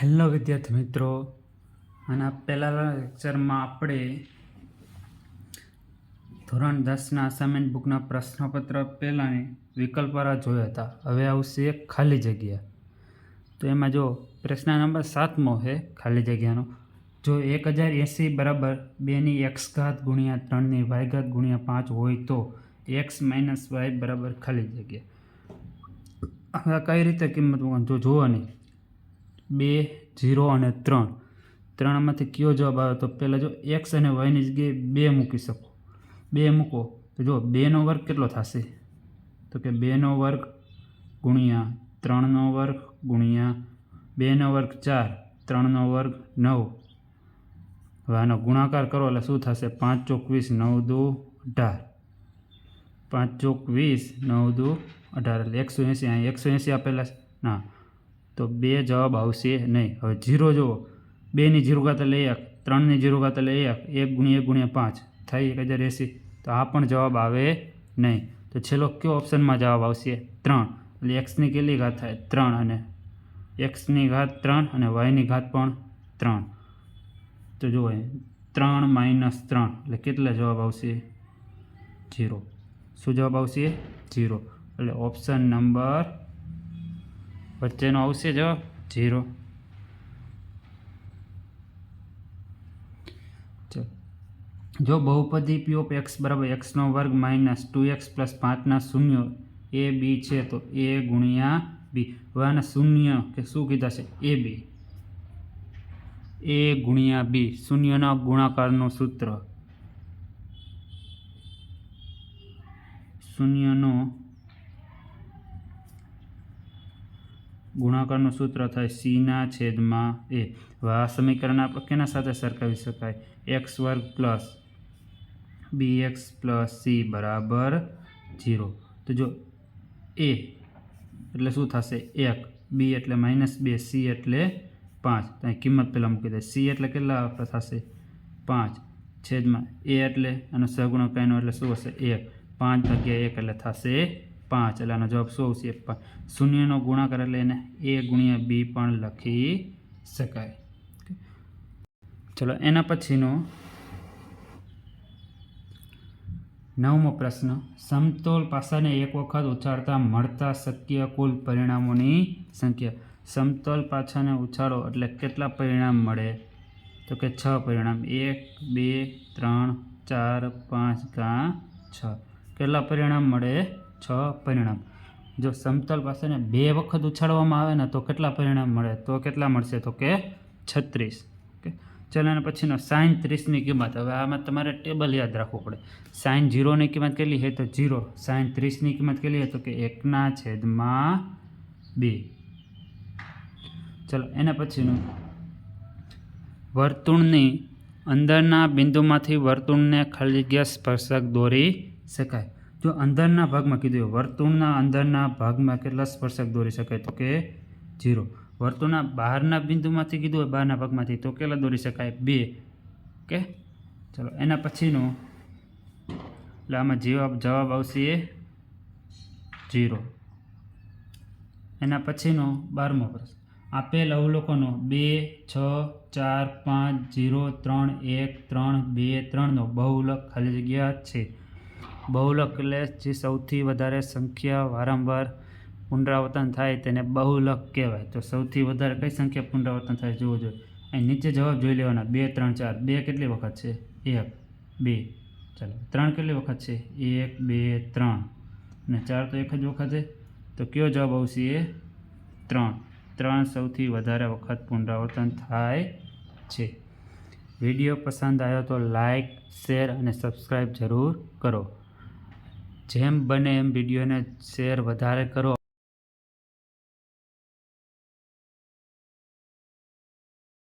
Hello વિદ્યાર્થી મિત્રો. આના પહેલાંના લેક્ચરમાં આપણે ધોરણ દસના અસાઇનમેન્ટ બુકના પ્રશ્નપત્ર પહેલાંની વિકલ્પરા જોયા હતા. હવે આવશે એક ખાલી જગ્યા. તો એમાં જો પ્રશ્ન નંબર સાતમો છે, ખાલી જગ્યાનો. જો એક હજાર એંસી બરાબર બેની એક્સ ઘાત ગુણ્યા ત્રણની વાય ઘાત ગુણ્યા પાંચ હોય તો એક્સ માઇનસ વાય બરાબર ખાલી જગ્યા. હવે કઈ રીતે કિંમત? જો જોવાની. બે જીરો અને ત્રણ. ત્રણમાંથી કયો જવાબ આવે તો પહેલાં જો એક્સ અને વાયની જગ્યાએ બે મૂકી શકો. બે મૂકો. તો જો બેનો વર્ગ કેટલો થશે? તો કે બેનો વર્ગ ગુણ્યા ત્રણનો વર્ગ ગુણ્યા બેનો વર્ગ ચાર ત્રણનો વર્ગ નવ. હવે આનો ગુણાકાર કરો એટલે શું થશે? પાંચ ચોક વીસ, નવ દુ અઢાર. પાંચ ચોક વીસ, નવ દુ અઢાર. એટલે એકસો એંસી. અહીં એકસો એંસી આપેલા છે. ના. તો બે જવાબ આવશે નહીં. હવે જીરો જુઓ. બેની જીરો ઘાત એટલે એક ત્રણની જીરો ઘાત એટલે એક એક ગુણ્યા એક ગુણ્યા પાંચ. થઈ એક હજાર એંસી. તો આ પણ જવાબ આવે નહીં. તો છેલ્લો કયો ઓપ્શનમાં જવાબ આવશે? ત્રણ. એટલે એક્સની કેટલી ઘાત થાય? ત્રણ અને એક્સની ઘાત ત્રણ અને વાયની ઘાત પણ ત્રણ. તો જુઓ ત્રણ માઇનસ ત્રણ. એટલે કેટલા જવાબ આવશે? જીરો. શું જવાબ આવશે? જીરો. એટલે ઓપ્શન નંબર વચ્ચેનો આવશે જવાબ ઝીરો. જો બહુપદી પી ઓફ એક્સ બરાબર એક્સનો વર્ગ માઇનસ ટુ એક્સ પ્લસ પાંચના શૂન્ય એ બી છે, તો એ ગુણ્યા બી હવે આને શૂન્ય કે શું કીધા છે? એ બી એ ગુણ્યા બી શૂન્યના ગુણાકારનું સૂત્ર. શૂન્યનો ગુણાકારનું સૂત્ર થાય સીના છેદમાં એ. હવે આ સમીકરણ આપણે કેના સાથે સરખાવી શકાય? એક્સ વર્ગ plus B X plus C બરાબર જીરો તો જો એ એટલે શું થશે? એક. બી એટલે માઇનસ બે, સી એટલે પાંચ. તો અહીં કિંમત પહેલાં મૂકી દે. સી એટલે કેટલા આપણે થશે? પાંચ. છેદમાં એ એટલે અને સહગુણક કાંઈનો એટલે શું હશે? એક. પાંચ ભાગ્યા એક એટલે થશે પાંચ. એટલે આનો જવાબ શું આવશે પાંચ શૂન્યનો ગુણાકાર એટલે એને એ ગુણ્યા બી પણ લખી શકાય. ચલો, એના પછીનો નવમો પ્રશ્ન. સમતોલ પાસાને એક વખત ઉછાળતા મળતા શક્ય કુલ પરિણામોની સંખ્યા. સમતોલ પાછાને ઉછાળો એટલે કેટલા પરિણામ મળે? તો કે છ પરિણામ. એક, બે, ત્રણ, ચાર, પાંચ કા છ. કેટલા પરિણામ મળે? છ પરિણામ. જો સમતલ પાસેને બે વખત ઉછાળવામાં આવે ને તો કેટલા પરિણામ મળે? તો કેટલા મળશે? તો કે છત્રીસ. ઓકે? ચાલો એના પછીનો સાઈન ત્રીસની કિંમત. હવે આમાં તમારે ટેબલ યાદ રાખવું પડે. સાઈન જીરોની કિંમત કેટલી છે તો જીરો. સાઈન ત્રીસની કિંમત કેટલી છે તો કે એકના છેદમાં બે. ચલો, એના પછીનું. વર્તુળની અંદરના બિંદુમાંથી વર્તુળને ખાલી જગ્યા સ્પર્શક દોરી શકાય. જો અંદરના ભાગમાં કીધું વર્તુળના અંદરના ભાગમાં કેટલા સ્પર્શક દોરી શકાય તો કે જીરો વર્તુળના બહારના બિંદુમાંથી કીધું હોય બહારના ભાગમાંથી તો કેટલા દોરી શકાય? બે. કે ચલો, એના પછીનું. એટલે આમાં જવાબ જવાબ આવશે જીરો એના પછીનો બારમો પ્રશ્ન. આપેલ અવલોકનો બે, છ, ચાર, પાંચ જીરો ત્રણ, એક, ત્રણ, બે, ત્રણનો બહુલક ખાલી જગ્યા છે. બહુલક એટલે જે સૌથી વધારે સંખ્યા વારંવાર પુનરાવર્તન થાય તેને બહુલક કહેવાય. તો સૌથી વધારે કઈ સંખ્યા પુનરાવર્તન થાય જોવું જોઈએ અહીં નીચે જવાબ જોઈ લેવાના. બે, ત્રણ, ચાર. બે કેટલી વખત છે? એક, બે. ચાલો. ત્રણ કેટલી વખત છે? એક, બે, ત્રણ. અને ચાર તો એક જ વખત તો કયો જવાબ આવશે? એ ત્રણ. ત્રણ સૌથી વધારે વખત પુનરાવર્તન થાય છે. વીડિયો પસંદ આવ્યો તો લાઈક, શેર અને સબસ્ક્રાઈબ જરૂર કરો. જેમ બને એમ વિડીયોને શેર વધારે કરો.